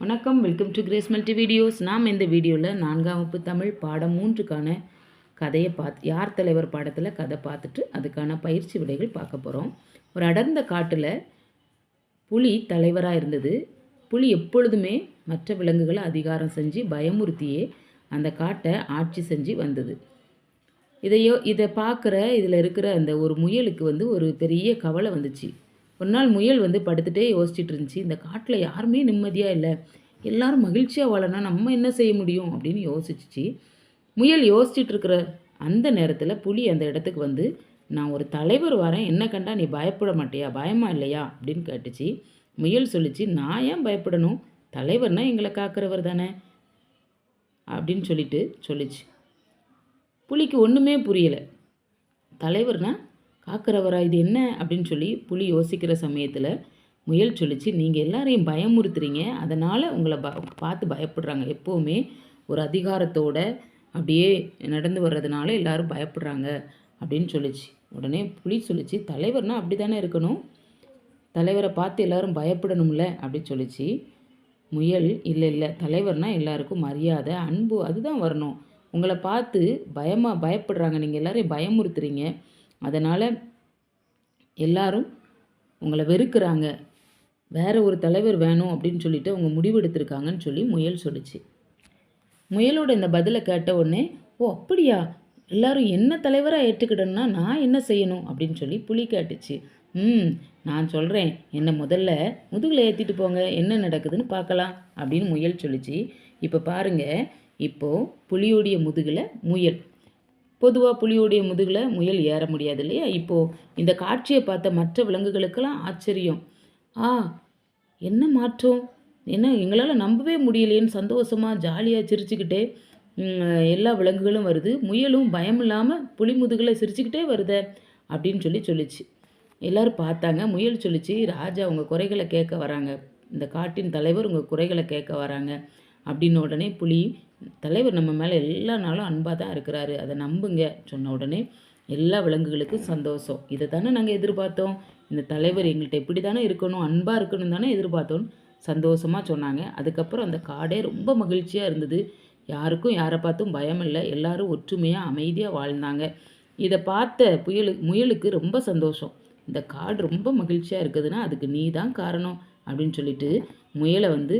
வணக்கம் welcome to Grace multi videos நாம் இந்த வீடியோவில் நான்காம் வகுப்பு தமிழ் பாடம் மூன்றுக்கான கதையை பார்த்து யார் தலைவர் பாடத்தில் கதை பார்த்துட்டு அதுக்கான பயிற்சி விடைகள் பார்க்க போகிறோம் ஒரு அடர்ந்த காட்டில் புலி தலைவராக இருந்தது. புலி எப்பொழுதுமே மற்ற விலங்குகளை அதிகாரம் செஞ்சு பயமுறுத்தியே அந்த காட்டை ஆட்சி செஞ்சு வந்தது. இதையோ இதை பார்க்குற இதில் இருக்கிற அந்த ஒரு முயலுக்கு வந்து ஒரு பெரிய கவலை வந்துச்சு. ஒரு நாள் முயல் வந்து படுத்துட்டே யோசிச்சுட்டு இருந்துச்சு. இந்த காட்டில் யாருமே நிம்மதியாக இல்லை. எல்லாரும் மகிழ்ச்சியாக வாழனா நம்ம என்ன செய்ய முடியும் அப்படின்னு யோசிச்சிச்சு. முயல் யோசிச்சுட்டு இருக்கிற அந்த நேரத்தில் புலி அந்த இடத்துக்கு வந்து நான் ஒரு தலைவர் வரேன். என்ன கண்டா நீ பயப்பட மாட்டியா? பயமா இல்லையா? அப்படின்னு கேட்டுச்சு. முயல் சொல்லிச்சு நான் ஏன் பயப்படணும்? தலைவர்னா எங்களை காக்கிறவர் தானே? அப்படின்னு சொல்லிட்டு சொல்லிச்சு. புலிக்கு ஒன்றுமே புரியலை. தலைவர்னா பார்க்குறவரா இது என்ன? அப்படின்னு சொல்லி புலி யோசிக்கிற சமயத்தில் முயல் சொல்லிச்சு நீங்கள் எல்லாரையும் பயமுறுத்துறீங்க. அதனால் உங்களை ப பார்த்து பயப்படுறாங்க. எப்போவுமே ஒரு அதிகாரத்தோட அப்படியே நடந்து வர்றதுனால எல்லாரும் பயப்படுறாங்க. அப்படின்னு சொல்லிச்சு. உடனே புலி சொல்லிச்சு தலைவர்னால் அப்படி தானே இருக்கணும்? தலைவரை பார்த்து எல்லாரும் பயப்படணும்ல? அப்படின்னு சொல்லிச்சு. முயல் இல்லை இல்லை. தலைவர்னால் எல்லாருக்கும் மரியாதை அன்பு அதுதான் வரணும். உங்களை பார்த்து பயமாக பயப்படுறாங்க. நீங்கள் எல்லோரையும் பயமுறுத்துறீங்க. அதனால் எல்லாரும் உங்களை வெறுக்கிறாங்க. வேறு ஒரு தலைவர் வேணும் அப்படின்னு சொல்லிட்டு அவங்க முடிவெடுத்திருக்காங்கன்னு சொல்லி முயல் சொல்லிச்சு. முயலோட இந்த பதிலை கேட்ட உடனே ஓ அப்படியா? எல்லாரும் என்ன தலைவராக ஏற்றுக்கிட்டோம்னா நான் என்ன செய்யணும்? அப்படின்னு சொல்லி புலி கேட்டுச்சு. ம் நான் சொல்கிறேன் என்னை முதல்ல முதுகில் ஏற்றிட்டு போங்க. என்ன நடக்குதுன்னு பார்க்கலாம். அப்படின்னு முயல் சொல்லிச்சு. இப்போ பாருங்க இப்போது புலியோடைய முதுகில் முயல். பொதுவாக புலியோடைய முதுகில் முயல் ஏற முடியாது இல்லையா? இப்போது இந்த காட்சியை பார்த்த மற்ற விலங்குகளுக்கெல்லாம் ஆச்சரியம். ஆ என்ன மாற்றம்? என்ன எங்களால் நம்பவே முடியலையேன்னு சந்தோஷமாக ஜாலியாக சிரிச்சுக்கிட்டே எல்லா விலங்குகளும் வருது. முயலும் பயம் இல்லாமல் புலி முதுகில் சிரிச்சுக்கிட்டே வருத அப்படின்னு சொல்லி சொல்லிச்சு. எல்லோரும் பார்த்தாங்க. முயல் சொல்லிச்சு ராஜா உங்கள் குறைகளை கேட்க வராங்க. இந்த காட்டின் தலைவர் உங்கள் குறைகளை கேட்க வராங்க. அப்படின்னு உடனே புலி தலைவர் நம்ம மேலே எல்லா நாளும் அன்பாக தான் இருக்கிறாரு. அதை நம்புங்க. சொன்ன உடனே எல்லா விலங்குகளுக்கும் சந்தோஷம். இதை தானே நாங்கள் எதிர்பார்த்தோம். இந்த தலைவர் எங்கள்கிட்ட இப்படி தானே இருக்கணும் அன்பாக இருக்கணும் தானே எதிர்பார்த்தோம் சந்தோஷமாக சொன்னாங்க. அதுக்கப்புறம் அந்த காடே ரொம்ப மகிழ்ச்சியாக இருந்தது. யாருக்கும் யாரை பார்த்தும் பயம் இல்லை. எல்லாரும் ஒற்றுமையாக அமைதியாக வாழ்ந்தாங்க. இதை பார்த்த புயலு முயலுக்கு ரொம்ப சந்தோஷம். இந்த காடு ரொம்ப மகிழ்ச்சியாக இருக்குதுன்னா அதுக்கு நீ தான் காரணம் அப்படின்னு சொல்லிட்டு முயலை வந்து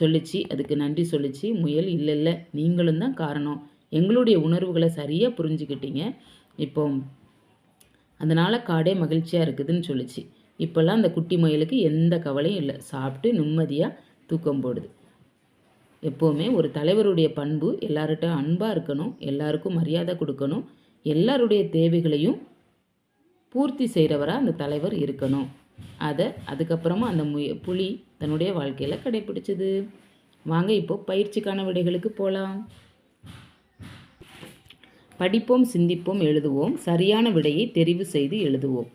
சொல்லிச்சு. அதுக்கு நன்றி சொல்லிச்சு. முயல் இல்லை இல்லை நீங்களும் தான் காரணம். எங்களுடைய உணர்வுகளை சரியாக புரிஞ்சுக்கிட்டீங்க. இப்போ அதனால் காடே மகிழ்ச்சியாக இருக்குதுன்னு சொல்லிச்சு. இப்போல்லாம் அந்த குட்டி முயலுக்கு எந்த கவலையும் இல்லை. சாப்பிட்டு நிம்மதியாக தூக்கம் போடுது. எப்போவுமே ஒரு தலைவருடைய பண்பு எல்லார்கிட்ட அன்பாக இருக்கணும். எல்லாருக்கும் மரியாதை கொடுக்கணும். எல்லாருடைய தேவைகளையும் பூர்த்தி செய்கிறவராக அந்த தலைவர் இருக்கணும். அதை அதுக்கப்புறமா அந்த முய புலி தன்னுடைய வாழ்க்கையில் கடைப்பிடிச்சது. வாங்க இப்போ பயிற்சிக்கான விடைகளுக்கு போகலாம் படிப்போம் சிந்திப்போம் எழுதுவோம். சரியான விடையை தெரிவு செய்து எழுதுவோம்.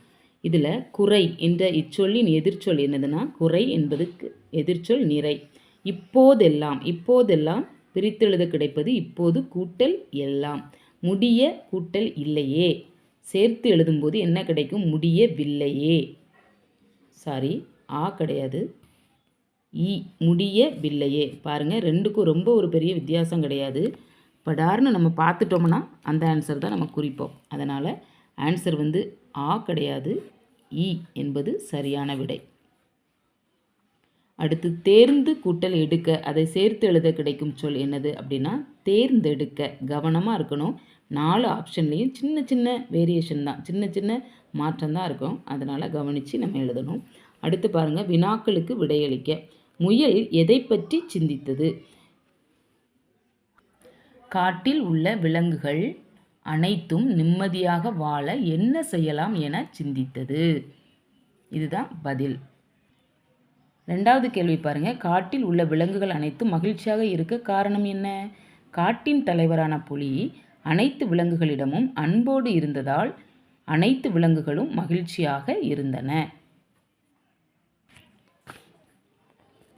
இதில் குறை என்ற இச்சொல்லின் எதிர்ச்சொல் என்னதுன்னா குறை என்பதுக்கு எதிர்ச்சொல் நிறை. இப்போதெல்லாம் இப்போதெல்லாம் பிரித்தெழுத கிடைப்பது இப்போது கூட்டல் எல்லாம். முடிய கூட்டல் இல்லையே. சேர்த்து எழுதும்போது என்ன கிடைக்கும்? முடியவில்லையே. சாரி ஆ கிடையாது. இ முடியவில்லையே பாருங்கள் ரெண்டுக்கும் ரொம்ப ஒரு பெரிய வித்தியாசம் கிடையாது. படார்னு நம்ம பார்த்துட்டோம்னா அந்த ஆன்சர் தான் நம்ம குறிப்போம். அதனால் ஆன்சர் வந்து ஆ கிடையாது. இ என்பது சரியான விடை. அடுத்து தேர்ந்து கூட்டல் எடுக்க அதை சேர்த்து எழுத கிடைக்கும் சொல் என்னது அப்படின்னா தேர்ந்தெடுக்க. கவனமாக இருக்கணும். நாலு ஆப்ஷன்லேயும் சின்ன சின்ன வேரியேஷன் தான். சின்ன சின்ன மாற்றம் தான் இருக்கும். அதனால் கவனித்து நம்ம எழுதணும். அடுத்து பாருங்கள் வினாக்களுக்கு விடையளிக்க. முயல் எதை பற்றி சிந்தித்தது? காட்டில் உள்ள விலங்குகள் அனைத்தும் நிம்மதியாக வாழ என்ன செய்யலாம் என சிந்தித்தது. இதுதான் பதில். ரெண்டாவது கேள்வி பாருங்க. காட்டில் உள்ள விலங்குகள் அனைத்தும் மகிழ்ச்சியாக இருக்க காரணம் என்ன? காட்டின் தலைவரான புலி அனைத்து விலங்குகளிடமும் அன்போடு இருந்ததால் அனைத்து விலங்குகளும் மகிழ்ச்சியாக இருந்தன.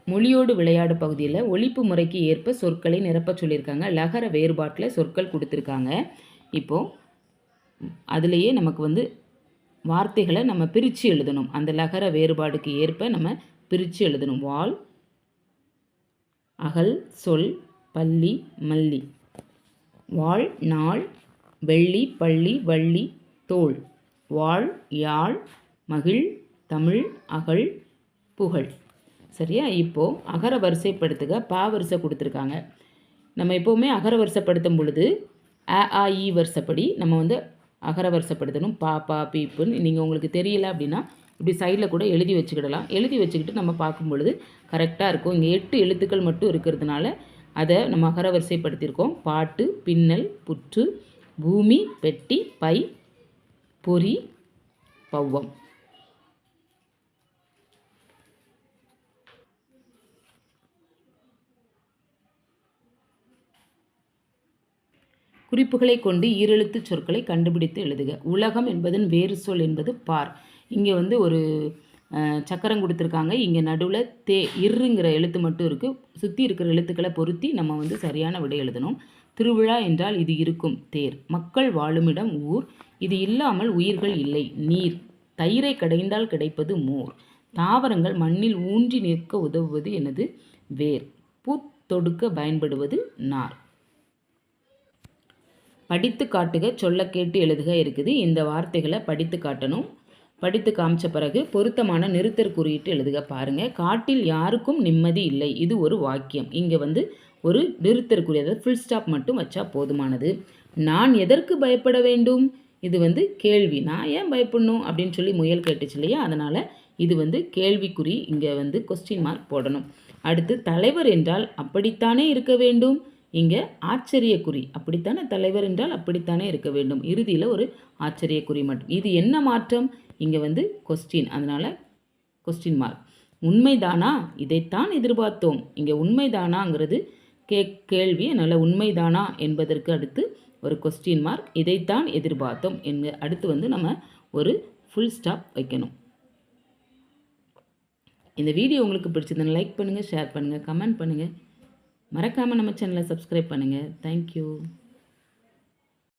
மொழியோடு விளையாடு பகுதியில் ஒழிப்பு முறைக்கு ஏற்ப சொற்களை நிரப்ப சொல்லியிருக்காங்க. லகர வேறுபாட்டில் சொற்கள் கொடுத்துருக்காங்க. இப்போது அதுலேயே நமக்கு வந்து வார்த்தைகளை நம்ம பிரித்து எழுதணும். அந்த லகர வேறுபாடுக்கு ஏற்ப நம்ம பிரித்து எழுதணும். வால் அகல் சொல் பள்ளி மல்லி. வாழ் நாள் வெள்ளி பள்ளி வள்ளி தோள். வாழ் யாழ் மகிழ் தமிழ் அகழ் புகழ். சரியா? இப்போது அகர வரிசைப்படுத்துக பா வரிசை கொடுத்துருக்காங்க. நம்ம எப்போவுமே அகர வரிசைப்படுத்தும் பொழுது அ ஆ இ வரிசைப்படி நம்ம வந்து அகர வரிசைப்படுத்தணும். பா பா பீப்புன்னு நீங்கள் உங்களுக்கு தெரியல அப்படின்னா இப்படி சைடில் கூட எழுதி வச்சுக்கிடலாம். எழுதி வச்சுக்கிட்டு நம்ம பார்க்கும் பொழுது கரெக்டாக இருக்கும். இங்கே எட்டு எழுத்துக்கள் மட்டும் இருக்கிறதுனால அதை நம்ம அகர வரிசைப்படுத்தியிருக்கோம். பாட்டு பின்னல் புற்று பூமி பெட்டி பை பொறி பௌவம் குறிப்புகளை கொண்டு ஈரெழுத்து சொற்களை கண்டுபிடித்து எழுதுக. உலகம் என்பதன் வேறு சொல் என்பது பார். இங்கே வந்து ஒரு சக்கரம் கொடுத்துருக்காங்க. இங்கே நடுவில் தே இருங்கிற எழுத்து மட்டும் இருக்குது சுற்றி இருக்கிற எழுத்துக்களை பொருத்தி நம்ம வந்து சரியான விடை எழுதணும். திருவிழா என்றால் இது இருக்கும் தேர். மக்கள் வாழுமிடம் ஊர். இது இல்லாமல் உயிர்கள் இல்லை நீர். தயிரை கடைந்தால் கிடைப்பது மோர். தாவரங்கள் மண்ணில் ஊன்றி நிற்க உதவுவது எனது வேர். பூத்தொடுக்க பயன்படுவது நார். படித்து காட்டுக சொல்ல கேட்டு எழுதுக இருக்குது. இந்த வார்த்தைகளை படித்து காட்டணும். படித்து காமிச்ச பிறகு பொருத்தமான நிறுத்தர் குறியிட்டு எழுதுக பாருங்கள் காட்டில் யாருக்கும் நிம்மதி இல்லை. இது ஒரு வாக்கியம். இங்கே வந்து ஒரு நிறுத்தர் குறி அதாவது ஃபுல் ஸ்டாப் மட்டும் வச்சா போதுமானது. நான் எதற்கு பயப்பட வேண்டும்? இது வந்து கேள்வி. நான் ஏன் பயப்படணும்? அப்படின்னு சொல்லி முயல் கேட்டுச்சு இல்லையா? அதனால் இது வந்து கேள்விக்குறி இங்கே வந்து கொஸ்டின் மார்க் போடணும். அடுத்து தலைவர் என்றால் அப்படித்தானே இருக்க வேண்டும்? இங்கே ஆச்சரியக்குறி. அப்படித்தானே தலைவர் என்றால் அப்படித்தானே இருக்க வேண்டும். இறுதியில் ஒரு ஆச்சரியக்குறி மட்டும். இது என்ன மாற்றம்? இங்கே வந்து கொஸ்டின் அதனால் கொஸ்டின் மார்க் உண்மைதானா? இதைத்தான் எதிர்பார்த்தோம். இங்கே உண்மைதானாங்கிறது கே கேள்வி. அதனால் உண்மைதானா என்பதற்கு அடுத்து ஒரு கொஸ்டின் மார்க் இதைத்தான் எதிர்பார்த்தோம். என்க அடுத்து வந்து நம்ம ஒரு ஃபுல் ஸ்டாப் வைக்கணும். இந்த வீடியோ உங்களுக்கு பிடிச்சதுன்னு லைக் பண்ணுங்கள் ஷேர் பண்ணுங்கள் கமெண்ட் பண்ணுங்கள் மறக்காமல் நம்ம சேனலை சப்ஸ்கிரைப் பண்ணுங்கள் தேங்க்யூ